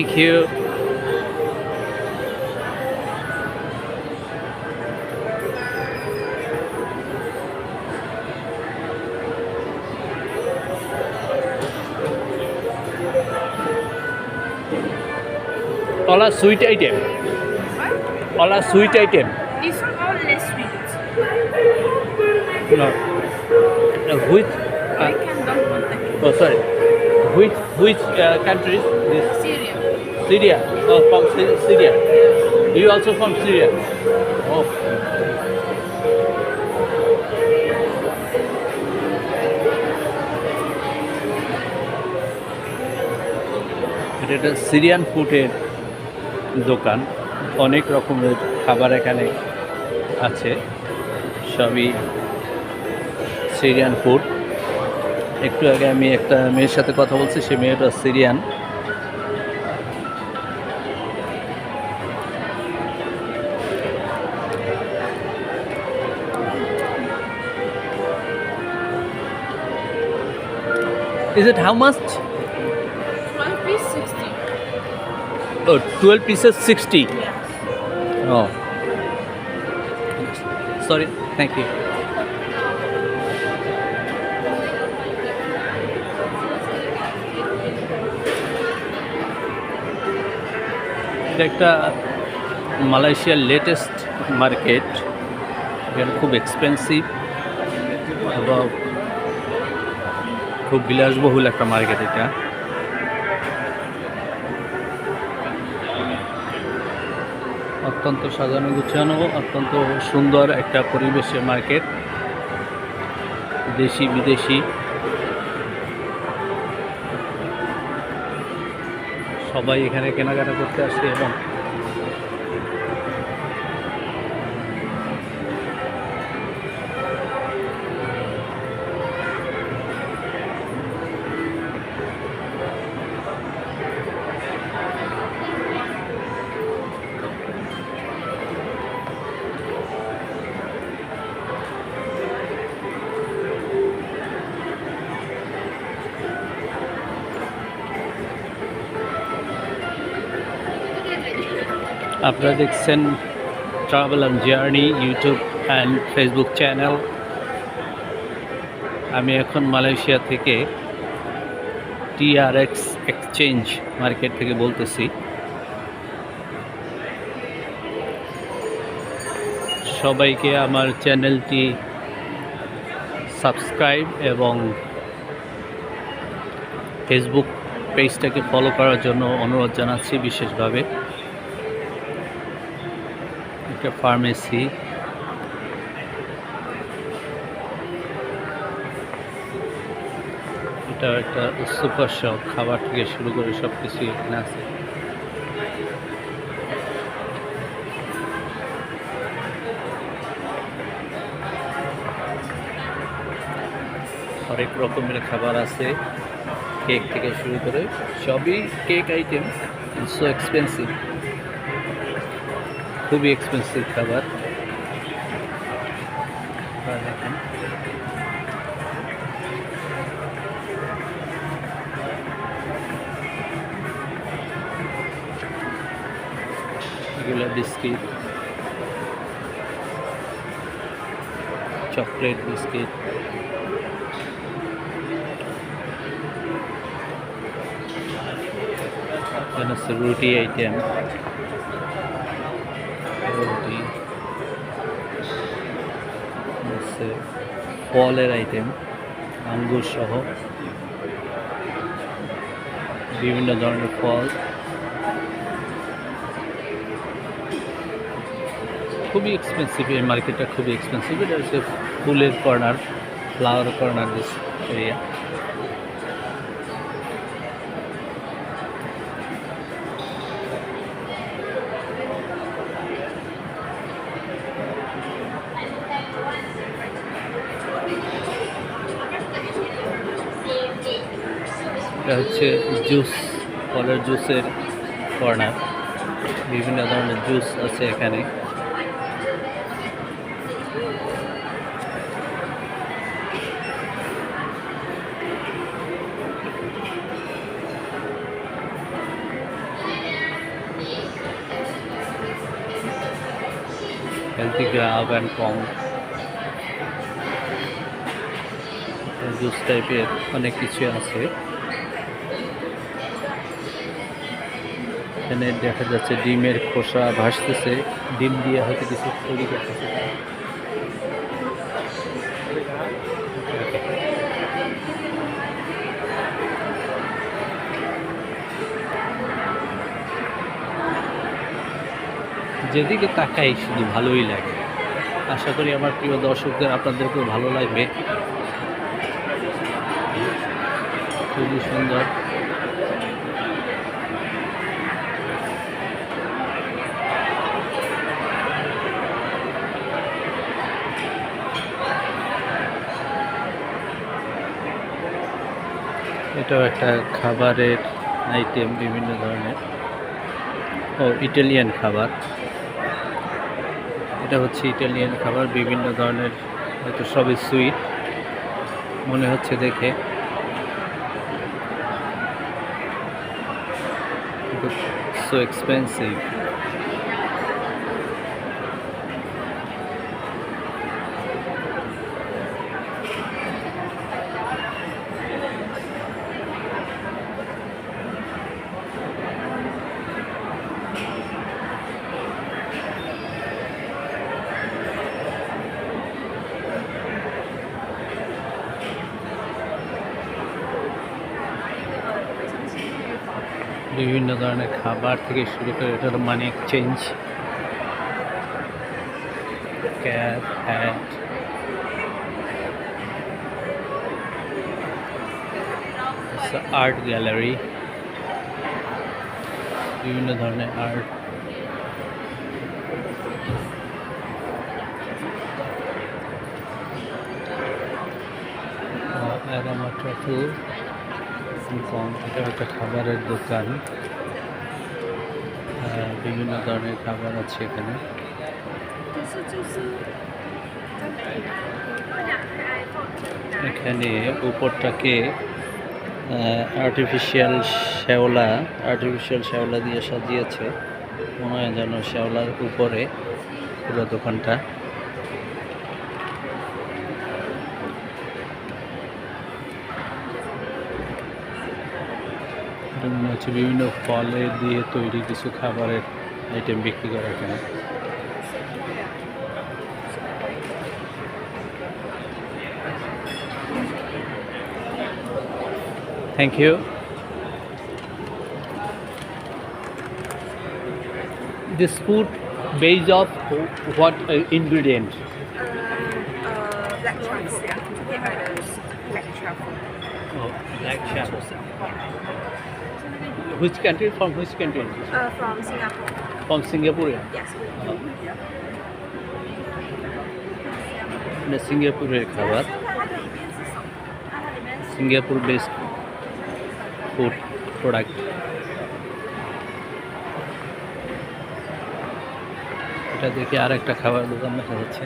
Thank you All are sweet item. What? All are sweet item. These are all less sweet. No. Uh, which? I Uh, can dump one thing. oh, sorry. Which which uh, countries? This Syria. Syria. Oh, from Sy- Syria. You also from Syria? Oh. এটা Syrian ফুডের দোকান অনেক রকমের খাবার এখানে আছে সবই Syrian food একটু আগে আমি একটা মেয়ের সাথে কথা বলছি সে মেয়েটা Syrian Is it how much? 12 piece 60. Oh, 12 pieces 60. Yes. Oh. Sorry, thank you. এটা একটা মালয়েশিয়ার লেটেস্ট মার্কেট এখানে খুব এক্সপেন্সিভ এবং খুব বিলাসবহুল একটা মার্কেট এটা। অত্যন্ত সাজানো গুছানো, অত্যন্ত সুন্দর একটা পরিবেশের মার্কেট। দেশি, বিদেশি। সবাই এখানে কেনাকাটা করতে আসে এবং আপনারা দেখছেন travel and journey YouTube and Facebook channel আমি এখন মালয়েশিয়া থেকে টিআরএক্স এক্সচেঞ্জ মার্কেট থেকে বলতেছি। সবাইকে আমার চ্যানেলটি সাবস্ক্রাইব এবং ফেসবুক পেজটাকে ফলো করার জন্য অনুরোধ জানাচ্ছি বিশেষভাবে। একটা ফার্মেসি এটা একটা সুপার শপ খাবার থেকে শুরু করে সব কিছু এখানে আছে। হরেক রকমের খাবার আছে কেক থেকে শুরু করে সবই কেক আইটেম সো এক্সপেন্সিভ খুবই এক্সপেন্সিভ খাবার। আপনারা দেখেন এগুলো বিস্কিট। Chocolate biscuit. এখানে আছে রুটি আইটেম আছে, ফলের আইটেম আঙ্গুর সহ। বিভিন্ন ধরনের ফল। খুবই এক্সপেন্সিভ এই মার্কেটটা খুবই এক্সপেন্সিভ এটা হচ্ছে ফুলের কর্নার ফ্লাওয়ার কর্নার এরিয়া এটা হচ্ছে জুস, ফলের জুসের কর্নার। বিভিন্ন ধরনের জুস আছে এখানে। Healthy grab and pong juice টাইপের অনেক কিছু আছে। এখানে দেখা যাচ্ছে ডিমের খোসা ভাসতেছে। ডিম দিয়ে হয়তো কিছু তৈরি করতেছে। যেদিকে তাকাই শুধু ভালোই লাগে। আশা করি আমার প্রিয় দর্শকদের, আপনাদেরকেও ভালো লাগবে। খুবই সুন্দর। এটাও একটা খাবারের আইটেম বিভিন্ন ধরনের। ও ইটালিয়ান খাবার। এটা হচ্ছে ইটালিয়ান খাবার, বিভিন্ন ধরনের, হয়তো সবই সুইট মনে হচ্ছে দেখে। সো এক্সপেন্সিভ বিভিন্ন ধরনের খাবার থেকে শুরু করে এটার money exchange cap hat. Art gallery বিভিন্ন ধরনের আর্ট অ্যারামা কম এটা একটা খাবারের দোকান। বিভিন্ন ধরনের খাবার আছে এখানে। এখানে উপরটাকে আর্টিফিশিয়াল শ্যাওলা আর্টিফিশিয়াল শ্যাওলা দিয়ে সাজিয়েছে। মনে হয় যেন শ্যাওলার উপরে পুরো দোকানটা। এটা মনে হচ্ছে বিভিন্ন ফলে দিয়ে তৈরি কিছু খাবারের আইটেম বিক্রি করে এখানে thank you this food base of what ingredient Uh, black truffle. Potatoes, black truffle. Black which country from which country Uh, from Singapore. From সিঙ্গাপুরে Yes. এটা সিঙ্গাপুরের খাবার সিঙ্গাপুর বেসড ফুড প্রোডাক্ট এটা দেখে আর একটা খাবার দোকান দেখা যাচ্ছে।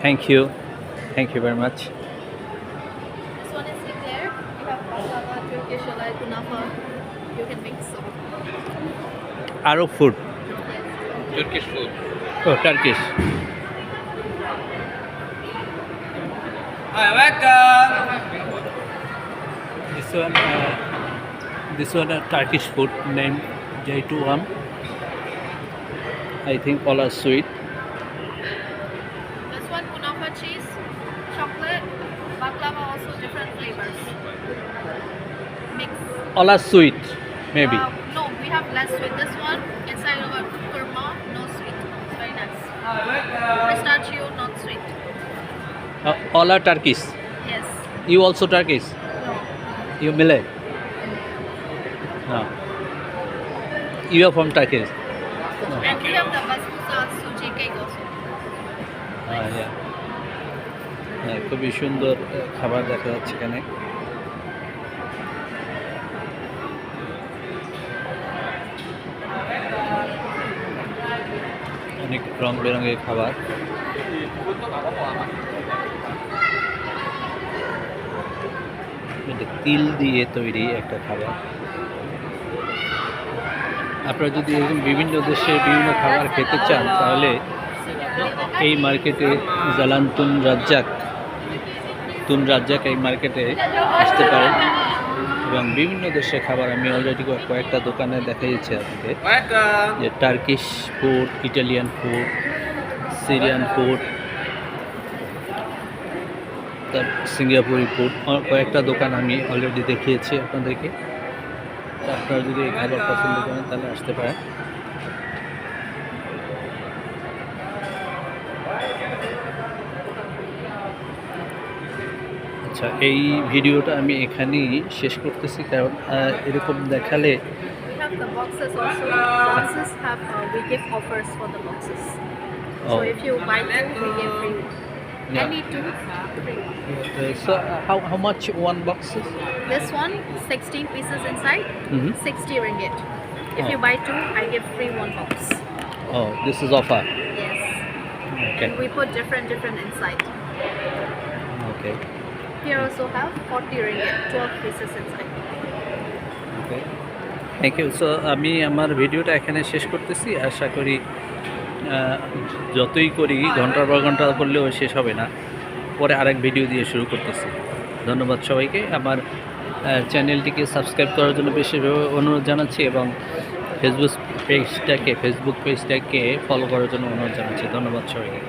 Thank you thank you very much kunafa. You can mix. So. Food Yes. Turkish food. Oh, Turkish. Hi, welcome. This one, uh, this one a Turkish food named Jaytuam. I think all are sweet. This one kunafa cheese, chocolate, baklava also different flavors. Mix. All are sweet, maybe. Uh, no, we have less sweet. This one inside a kurma, no sweet. It's very nice. Pistachio, not sweet. Uh, all are Turkish. Yes. You also Turkish. No. You Malay. No. You are from Turkey. No. And we have the basbousa suji cake also. হ্যাঁ yeah. হ্যাঁ খুবই সুন্দর খাবার দেখা যাচ্ছে এখানে রং বেরঙের খাবার। তিল দিয়ে তৈরি একটা খাবার। আপনারা যদি এরকম বিভিন্ন দেশে বিভিন্ন খাবার খেতে চান, তাহলে এই মার্কেটে জালান তুন রাজ্জাক তুন রাজ্জাক এই মার্কেটে আসতে পারেন। এবং বিভিন্ন দেশের খাবার আমি অলরেডি কয়েকটা দোকানে দেখাইছি আপনাকে যে Turkish food Italian food Syrian food তার সিঙ্গাপুরি ফুড কয়েকটা দোকান আমি অলরেডি দেখিয়েছি আপনাদেরকে। আপনারা যদি এই খাবার পছন্দ করেন তাহলে আসতে পারেন। আচ্ছা এই ভিডিওটা আমি এখানেই শেষ করতেছি কারণ আহ, এরকম দেখালে We have the boxes also. Boxes have uh, we give offers for the boxes. So Oh. if you buy two, we give free. Yeah. Any two, free. uh, so uh, how, how much one box is? This one, 16 pieces inside, Mhm. 60 ringgit. If Oh. you buy two, I give free one box. Oh, this is offer. Yes. Okay. And we put different different inside. Okay. Here also have 40 ringgit, 12 pieces inside. Okay thank you so আমি আমার ভিডিওটা এখানে শেষ করতেছি। আশা করি যতই করি ঘণ্টার পর ঘণ্টা করলেও শেষ হবে না। পরে আরেক ভিডিও দিয়ে শুরু করতেছি। ধন্যবাদ সবাইকে। আমার চ্যানেলটিকে সাবস্ক্রাইব করার জন্য বিশেষভাবে অনুরোধ জানাচ্ছি এবং ফেসবুক পেজটাকে ফেসবুক পেজটাকে ফলো করার জন্য অনুরোধ জানাচ্ছি। ধন্যবাদ সবাইকে।